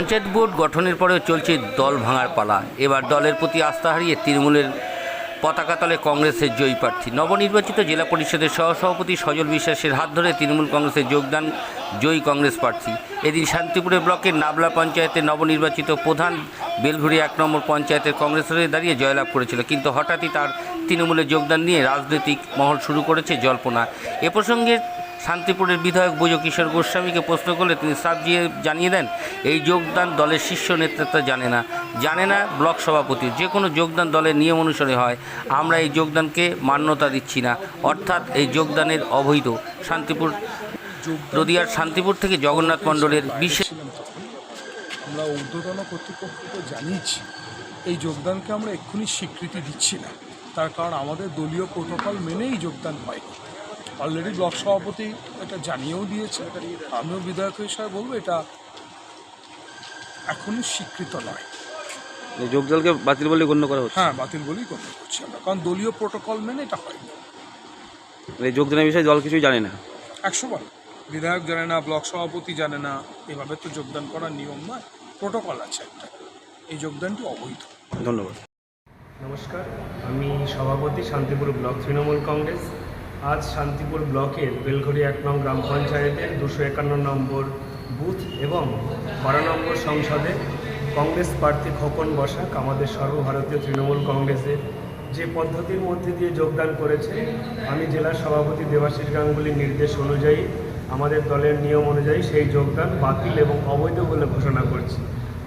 Panchayat board গঠনের পরেও চলছে দল ভাঙার পালা। এবার দলের প্রতি আস্থা হারিয়ে তৃণমূলের পতাকা তলে কংগ্রেসের জয়ী প্রার্থী। নবনির্বাচিত জেলা পরিষদের সহসভাপতি সজল বিশ্বাসের হাত ধরে তৃণমূল কংগ্রেসে যোগদান জয়ী কংগ্রেস প্রার্থী। এদিন শান্তিপুরের ব্লকের নাবলা পঞ্চায়েতের নবনির্বাচিত প্রধান বেলঘুরি এক নম্বর পঞ্চায়েতের কংগ্রেসের হয়ে দাঁড়িয়ে জয়লাভ করেছিল। কিন্তু হঠাৎই তার তৃণমূলে যোগদান নিয়ে রাজনৈতিক মহল শুরু করেছে জল্পনা। এ প্রসঙ্গে শান্তিপুরের বিধায়ক বুজো কিশোর গোস্বামীকে প্রশ্ন করলে তিনি সাফ জানিয়ে দেন, এই যোগদান দলের শীর্ষ নেতৃত্ব জানে না। জানে না ব্লক সভাপতি। যে কোনো যোগদান দলের নিয়ম অনুসারে হয়, আমরা এই যোগদানকে মান্যতা দিচ্ছি না। অর্থাৎ এই যোগদানের অবৈধ। শান্তিপুর, নদিয়ার শান্তিপুর থেকে জগন্নাথ মণ্ডলের বিশেষ আমরা ঊর্ধ্বতন কর্তৃপক্ষকে জানিয়েছি, এই যোগদানকে আমরা এক্ষুনি স্বীকৃতি দিচ্ছি না। তার কারণ আমাদের দলীয় প্রোটোকল মেনেই যোগদান হয়নি। অলরেডি ব্লক সভাপতি এটা জানিয়েও দিয়েছে। আমিও বিধায়ক হিসাবে বলব এটা এখনই স্বীকৃত নয়। এই যোগদলকে বাতিল বলে গণ্য করা হচ্ছে? হ্যাঁ বাতিল বলেই গণ্য করছি আমরা কারণ দলীয় প্রোটোকল মেনে এটা হয়নি। এই যোগদানের বিষয়ে দল কিছুই জানে না? একশো বার বিধায়ক জানে না ব্লক সভাপতি জানে না এভাবে তো যোগদান করার নিয়ম নয় প্রোটোকল আছে একটা। এই যোগদানটি অবৈধ। ধন্যবাদ। নমস্কার আমি সভাপতি শান্তিপুর ব্লক তৃণমূল কংগ্রেস। আজ শান্তিপুর ব্লকের বেলঘড়ি এক নং গ্রাম পঞ্চায়েতের দুশো একান্ন নম্বর বুথ এবং বারো নম্বর সংসদে কংগ্রেস প্রার্থী খোকন বসাক, আমাদের সর্বভারতীয় তৃণমূল কংগ্রেসের। যে পদ্ধতির মধ্যে দিয়ে যোগদান করেছে, আমি জেলা সভাপতি দেবাশিস গাঙ্গুলির নির্দেশ অনুযায়ী, আমাদের দলের নিয়ম অনুযায়ী সেই যোগদান বাতিল এবং অবৈধ বলে ঘোষণা করছি।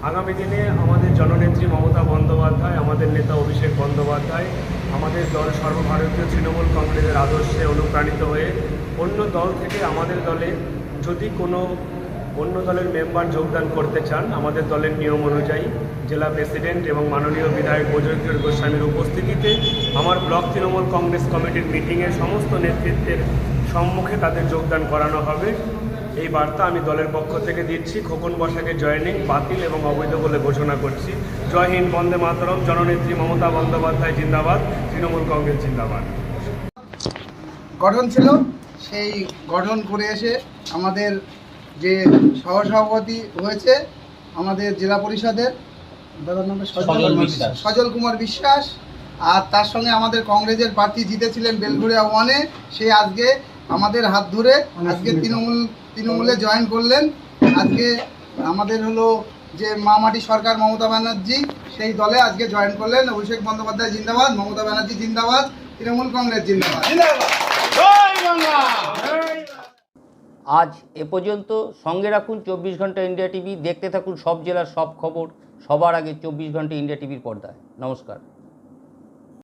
আগামী দিনে আমাদের জননেত্রী মমতা বন্দ্যোপাধ্যায়, আমাদের নেতা অভিষেক বন্দ্যোপাধ্যায় আমাদের দল সর্বভারতীয় তৃণমূল কংগ্রেসের আদর্শে অনুপ্রাণিত হয়ে অন্য দল থেকে আমাদের দলে যদি কোনো অন্য দলের মেম্বার যোগদান করতে চান, আমাদের দলের নিয়ম অনুযায়ী জেলা প্রেসিডেন্ট এবং মাননীয় বিধায়ক বৈজয়ন্তীর গোস্বামীর উপস্থিতিতে আমার ব্লক তৃণমূল কংগ্রেস কমিটির মিটিংয়ে সমস্ত নেতৃত্বের সম্মুখে তাদের যোগদান করানো হবে। এই বার্তা আমি দলের পক্ষ থেকে দিচ্ছি। খোকন বসাকের জয়েনিং বাতিল এবং অবৈধ বলে ঘোষণা করছি। জয় হিন্দ বন্দে মাতরম। জননেত্রী মমতা বন্দ্যোপাধ্যায় জিন্দাবাদ তৃণমূল কংগ্রেস জিন্দাবাদ। গঠন ছিল সেই গঠন করে এসে আমাদের যে সহসভাপতি হয়েছে আমাদের জেলা পরিষদের সজল সজল কুমার বিশ্বাস আর তার সঙ্গে আমাদের কংগ্রেসের প্রার্থী জিতেছিলেন বেলঘুরিয়া ওয়ানে সে আজকে আমাদের হাত ধরে আজকে তৃণমূল তৃণমূলে জয়েন করলেন। আজকে আমাদের হলো যে মামাটি সরকার মমতা ব্যানার্জি সেই দলে আজকে জয়েন করলেন অভিষেক বন্দ্যোপাধ্যায় জিন্দাবাদ মমতা ব্যানার্জি জিন্দাবাদ তৃণমূল কংগ্রেস জিন্দাবাদ! আজ এ পর্যন্ত সঙ্গে রাখুন চব্বিশ ঘণ্টা ইন্ডিয়া টিভি দেখতে থাকুন সব জেলার সব খবর সবার আগে চব্বিশ ঘণ্টা ইন্ডিয়া টিভির পর্দায়। নমস্কার।